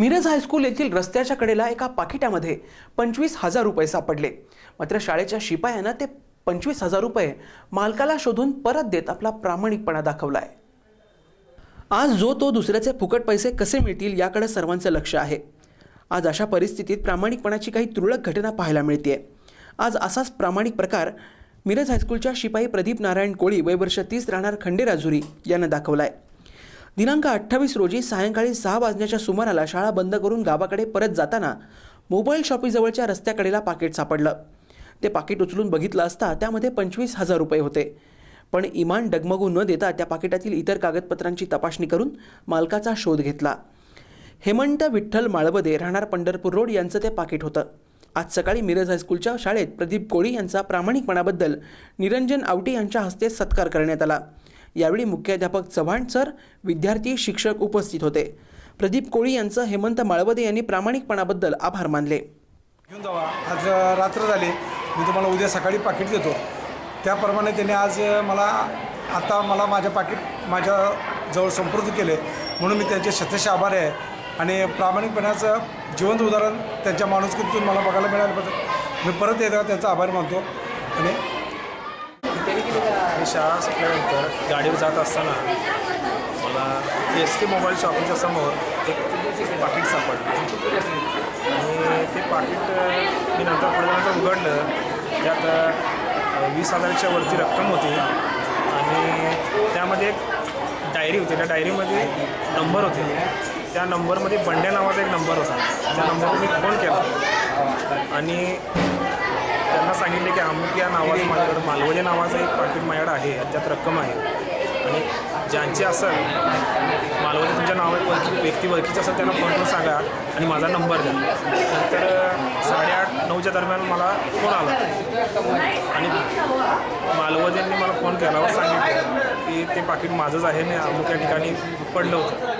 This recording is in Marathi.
मिरज हायस्कूल येथील रस्त्याच्या कडेला एका पाकिटामध्ये पंचवीस हजार रुपये सापडले. मात्र शाळेच्या शिपायानं ते पंचवीस हजार रुपये मालकाला शोधून परत देत आपला प्रामाणिकपणा दाखवलाय. आज जो तो दुसऱ्याचे फुकट पैसे कसे मिळतील याकडे सर्वांचं लक्ष आहे. आज अशा परिस्थितीत प्रामाणिकपणाची काही तुरळक घटना पाहायला मिळते आज असाच प्रामाणिक प्रकार मिरज हायस्कूलच्या शिपाई प्रदीप नारायण कोळी वय वर्ष तीस राहणार खंडेराजुरी यानं आहे दिनांक अठ्ठावीस रोजी सायंकाळी सहा वाजण्याच्या सुमाराला शाळा बंद करून गावाकडे परत जाताना मोबाईल शॉपीजवळच्या रस्त्याकडेला पाकिट सापडलं. ते पाकिट उचलून बघितलं असता त्यामध्ये पंचवीस हजार रुपये होते. पण इमान डगमगू न देता त्या पाकिटातील इतर कागदपत्रांची तपासणी करून मालकाचा शोध घेतला. हेमंत विठ्ठल माळवदे राहणार पंढरपूर रोड यांचं ते पाकिट होतं. आज सकाळी मिरज हायस्कूलच्या शाळेत प्रदीप कोळी यांचा प्रामाणिकपणाबद्दल निरंजन आवटे यांच्या हस्ते सत्कार करण्यात आला. यावेळी मुख्याध्यापक चव्हाण सर विद्यार्थी शिक्षक उपस्थित होते. प्रदीप कोळी यांचं हेमंत माळवदे यांनी प्रामाणिकपणाबद्दल आभार मानले. घेऊन जावा. आज रात्र झाली. मी तुम्हाला उद्या सकाळी पाकिट देतो. त्याप्रमाणे त्याने आज मला आता मला माझ्या पाकिट माझ्या जवळ संपूर्ण केले. म्हणून मी त्यांचे शतश आभार आहे. आणि प्रामाणिकपणाचं जिवंत उदाहरण त्यांच्या माणुसकीतून मला बघायला मिळालं मी परत एकदा त्यांचा आभार मानतो. आणि मी शाळा सुटल्यानंतर गाडीवर जात असताना मला एस के मोबाईल शॉपिंगच्या समोर एक पाकिट सापडलं. आणि ते पाकिट मी नंतर पुढे नंतर उघडलं. त्यात वीस हजारच्या वरती रक्कम होती. आणि त्यामध्ये एक डायरी होती. त्या डायरीमध्ये नंबर होते. त्या नंबरमध्ये बंड्या नावाचा एक नंबर होता. त्या नंबरवर मी फोन केला. आणि त्यांना सांगितले की अमुक या नावाचं माझ्याकडं मालवजे नावाचं एक पाकिट माझ्याकडे आहे आणि त्यात रक्कम आहे. आणि ज्यांची असेल मालवजे तुमच्या नावात व्यक्ती ओळखीचं असेल त्यांना फोन करून सांगा आणि माझा नंबर द्या. नंतर साडेआठ नऊच्या दरम्यान मला फोन आला. आणि मालवजेंनी मला फोन केला व सांगितलं की ते पाकिट माझंच आहे आणि अमुक या ठिकाणी पडलं होतं.